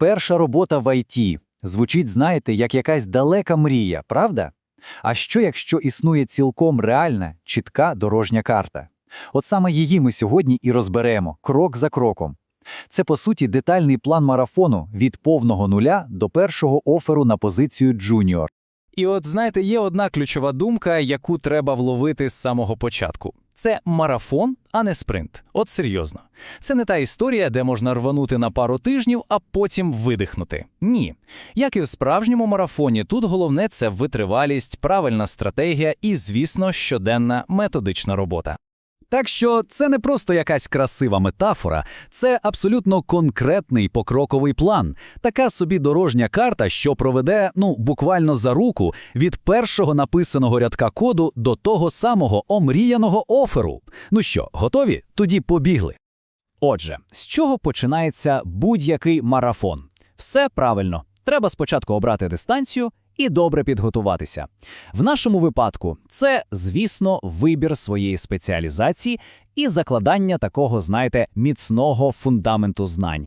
Перша робота в ІТ. Звучить, знаєте, як якась далека мрія, правда? А що, якщо існує цілком реальна, чітка дорожня карта? От саме її ми сьогодні і розберемо, крок за кроком. Це, по суті, детальний план марафону від повного нуля до першого оферу на позицію джуніор. І от знаєте, є одна ключова думка, яку треба вловити з самого початку. Це марафон, а не спринт. От серйозно. Це не та історія, де можна рванути на пару тижнів, а потім видихнути. Ні. Як і в справжньому марафоні, тут головне це витривалість, правильна стратегія і, звісно, щоденна методична робота. Так що це не просто якась красива метафора, це абсолютно конкретний покроковий план, така собі дорожня карта, що проведе, ну, буквально за руку від першого написаного рядка коду до того самого омріяного оферу. Ну що, готові? Тоді побігли. Отже, з чого починається будь-який марафон? Все правильно. Треба спочатку обрати дистанцію і добре підготуватися. В нашому випадку це, звісно, вибір своєї спеціалізації і закладання такого, знаєте, міцного фундаменту знань.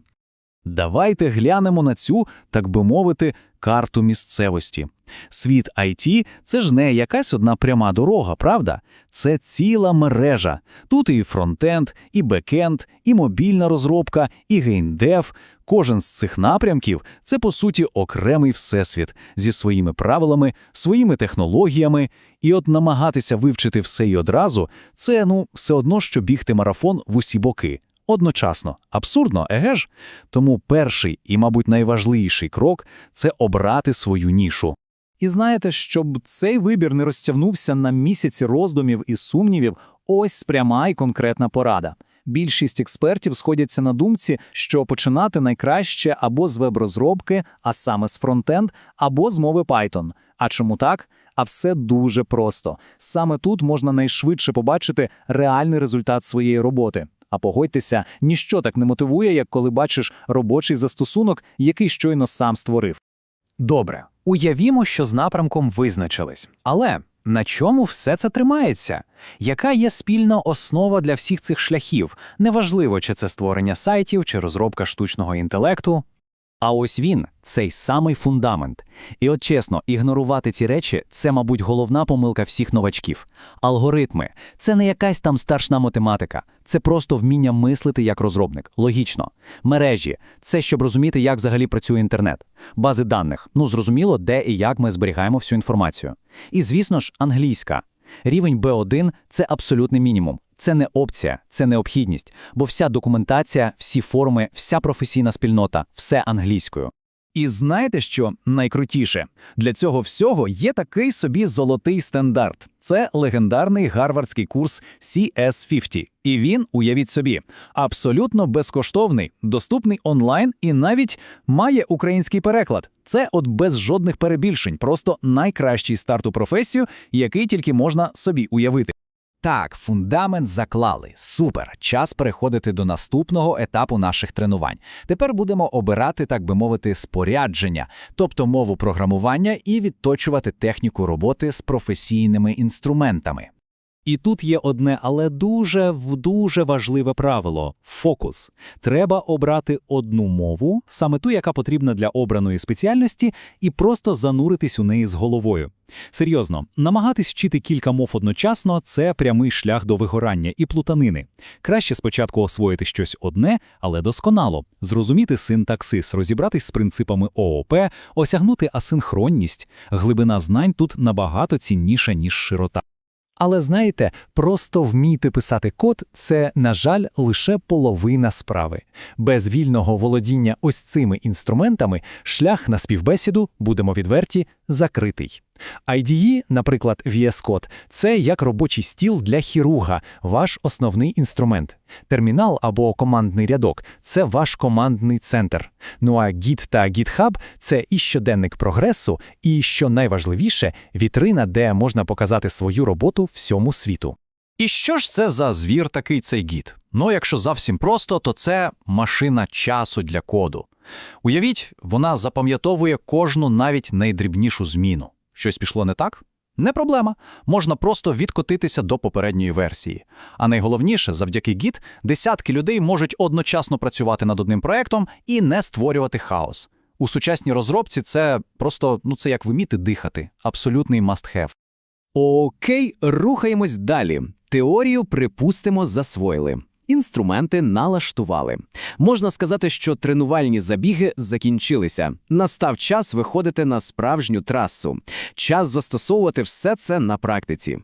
Давайте глянемо на цю, так би мовити, карту місцевості. Світ IT – це ж не якась одна пряма дорога, правда? Це ціла мережа. Тут і фронтенд, і бекенд, і мобільна розробка, і геймдев. Кожен з цих напрямків – це, по суті, окремий всесвіт зі своїми правилами, своїми технологіями. І от намагатися вивчити все і одразу – це, ну, все одно, що бігти марафон в усі боки. Одночасно. Абсурдно, еге ж? Тому перший і, мабуть, найважливіший крок – це обрати свою нішу. І знаєте, щоб цей вибір не розтягнувся на місяці роздумів і сумнівів, ось пряма і конкретна порада. Більшість експертів сходяться на думці, що починати найкраще або з веб-розробки, а саме з фронтенд, або з мови Python. А чому так? А все дуже просто. Саме тут можна найшвидше побачити реальний результат своєї роботи. А погодьтеся, ніщо так не мотивує, як коли бачиш робочий застосунок, який щойно сам створив. Добре, уявімо, що з напрямком визначились. Але на чому все це тримається? Яка є спільна основа для всіх цих шляхів? Неважливо, чи це створення сайтів, чи розробка штучного інтелекту. А ось він, цей самий фундамент. І от чесно, ігнорувати ці речі це, мабуть, головна помилка всіх новачків. Алгоритми це не якась там старшна математика, це просто вміння мислити як розробник. Логічно. Мережі це щоб розуміти, як взагалі працює інтернет. Бази даних ну зрозуміло, де і як ми зберігаємо всю інформацію. І, звісно ж, англійська. Рівень B1 – це абсолютний мінімум. Це не опція, це необхідність, бо вся документація, всі форми, вся професійна спільнота все англійською. І знаєте, що найкрутіше? Для цього всього є такий собі золотий стандарт. Це легендарний гарвардський курс CS50. І він, уявіть собі, абсолютно безкоштовний, доступний онлайн і навіть має український переклад. Це от без жодних перебільшень, просто найкращий старт у професію, який тільки можна собі уявити. Так, фундамент заклали. Супер. Час переходити до наступного етапу наших тренувань. Тепер будемо обирати, так би мовити, спорядження, тобто мову програмування і відточувати техніку роботи з професійними інструментами. І тут є одне, але дуже дуже важливе правило фокус. Треба обрати одну мову, саме ту, яка потрібна для обраної спеціальності, і просто зануритись у неї з головою. Серйозно, намагатись вчити кілька мов одночасно це прямий шлях до вигорання і плутанини. Краще спочатку освоїти щось одне, але досконало, зрозуміти синтаксис, розібратись з принципами ООП, осягнути асинхронність. Глибина знань тут набагато цінніша, ніж широта. Але знаєте, просто вміти писати код це, на жаль, лише половина справи. Без вільного володіння ось цими інструментами шлях на співбесіду, будемо відверті, закритий. IDE, наприклад, VS Code – це як робочий стіл для хірурга, ваш основний інструмент. Термінал або командний рядок це ваш командний центр. Ну а Git та GitHub – це і щоденник прогресу, і, що найважливіше, вітрина, де можна показати свою роботу всьому світу. І що ж це за звір такий цей гід? Ну, якщо зовсім просто, то це машина часу для коду. Уявіть, вона запам'ятовує кожну навіть найдрібнішу зміну. Щось пішло не так? Не проблема. Можна просто відкотитися до попередньої версії. А найголовніше, завдяки Git, десятки людей можуть одночасно працювати над одним проектом і не створювати хаос. У сучасній розробці це просто, ну це як вміти дихати. Абсолютний must-have. Окей, рухаємось далі. Теорію, припустимо, засвоїли. Інструменти налаштували. Можна сказати, що тренувальні забіги закінчилися. Настав час виходити на справжню трасу. Час застосовувати все це на практиці.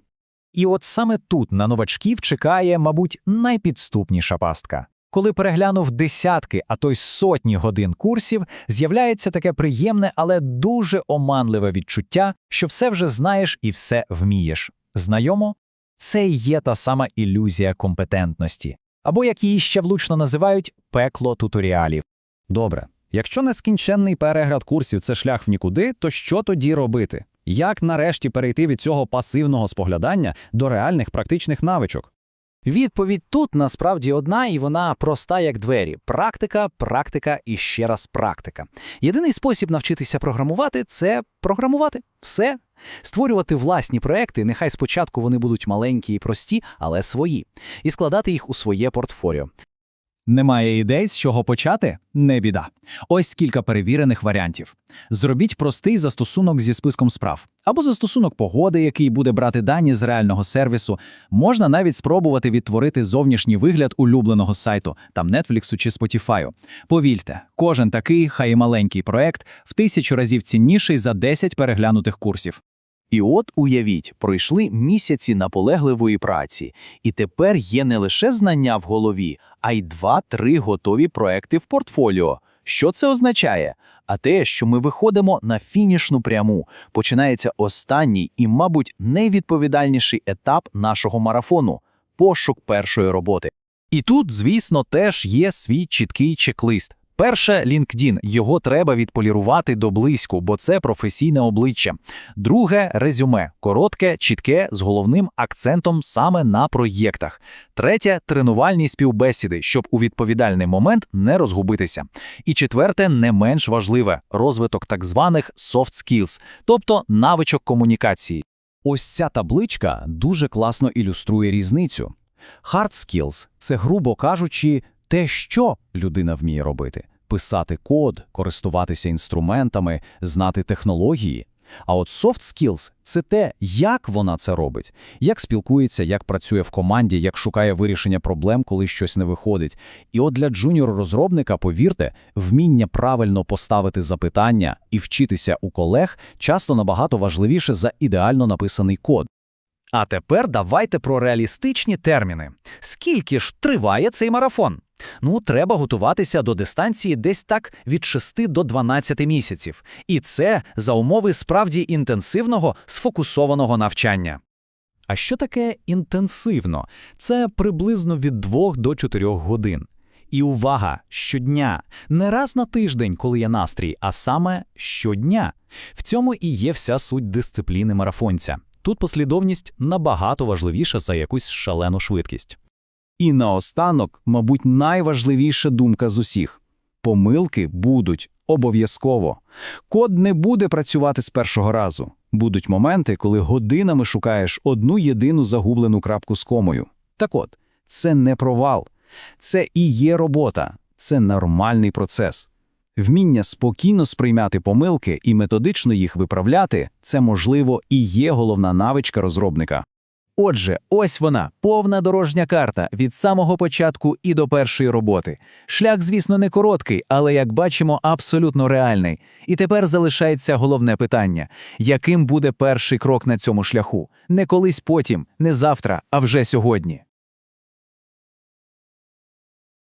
І от саме тут на новачків чекає, мабуть, найпідступніша пастка. Коли переглянув десятки, а то й сотні годин курсів, з'являється таке приємне, але дуже оманливе відчуття, що все вже знаєш і все вмієш. Знайомо? Це і є та сама ілюзія компетентності, або як її ще влучно називають пекло туторіалів. Добре. Якщо нескінченний перегляд курсів це шлях в нікуди, то що тоді робити? Як нарешті перейти від цього пасивного споглядання до реальних практичних навичок? Відповідь тут насправді одна, і вона проста як двері: практика, практика і ще раз практика. Єдиний спосіб навчитися програмувати це програмувати все. Створювати власні проекти, нехай спочатку вони будуть маленькі і прості, але свої, і складати їх у своє портфоліо. Немає ідей, з чого почати? Не біда. Ось кілька перевірених варіантів. Зробіть простий застосунок зі списком справ. Або застосунок погоди, який буде брати дані з реального сервісу. Можна навіть спробувати відтворити зовнішній вигляд улюбленого сайту, там Netflix чи Spotify. Повільте, кожен такий, хай і маленький проект, в тисячу разів цінніший за 10 переглянутих курсів. І от уявіть, пройшли місяці наполегливої праці, і тепер є не лише знання в голові, а й два-три готові проекти в портфоліо. Що це означає? А те, що ми виходимо на фінішну пряму, починається останній і, мабуть, найвідповідальніший етап нашого марафону пошук першої роботи. І тут, звісно, теж є свій чіткий чек-лист. Перше LinkedIn. Його треба відполірувати до близьку, бо це професійне обличчя. Друге резюме коротке, чітке, з головним акцентом саме на проєктах. Третє тренувальні співбесіди, щоб у відповідальний момент не розгубитися. І четверте, не менш важливе розвиток так званих soft skills, тобто навичок комунікації. Ось ця табличка дуже класно ілюструє різницю. Hard skills – це, грубо кажучи, те, що людина вміє робити – писати код, користуватися інструментами, знати технології. А от soft skills – це те, як вона це робить, як спілкується, як працює в команді, як шукає вирішення проблем, коли щось не виходить. І от для джуніор-розробника, повірте, вміння правильно поставити запитання і вчитися у колег часто набагато важливіше за ідеально написаний код. А тепер давайте про реалістичні терміни. Скільки ж триває цей марафон? Ну, треба готуватися до дистанції десь так від 6 до 12 місяців. І це за умови справді інтенсивного, сфокусованого навчання. А що таке інтенсивно? Це приблизно від 2 до 4 годин. І увага, щодня, не раз на тиждень, коли є настрій, а саме щодня. В цьому і є вся суть дисципліни марафонця. Тут послідовність набагато важливіша за якусь шалену швидкість. І наостанок, мабуть, найважливіша думка з усіх. Помилки будуть обов'язково. Код не буде працювати з першого разу. Будуть моменти, коли годинами шукаєш одну єдину загублену крапку з комою. Так от, це не провал. Це і є робота. Це нормальний процес. Вміння спокійно сприймати помилки і методично їх виправляти – це, можливо, і є головна навичка розробника. Отже, ось вона, повна дорожня карта від самого початку і до першої роботи. Шлях, звісно, не короткий, але, як бачимо, абсолютно реальний. І тепер залишається головне питання: яким буде перший крок на цьому шляху? Не колись потім, не завтра, а вже сьогодні.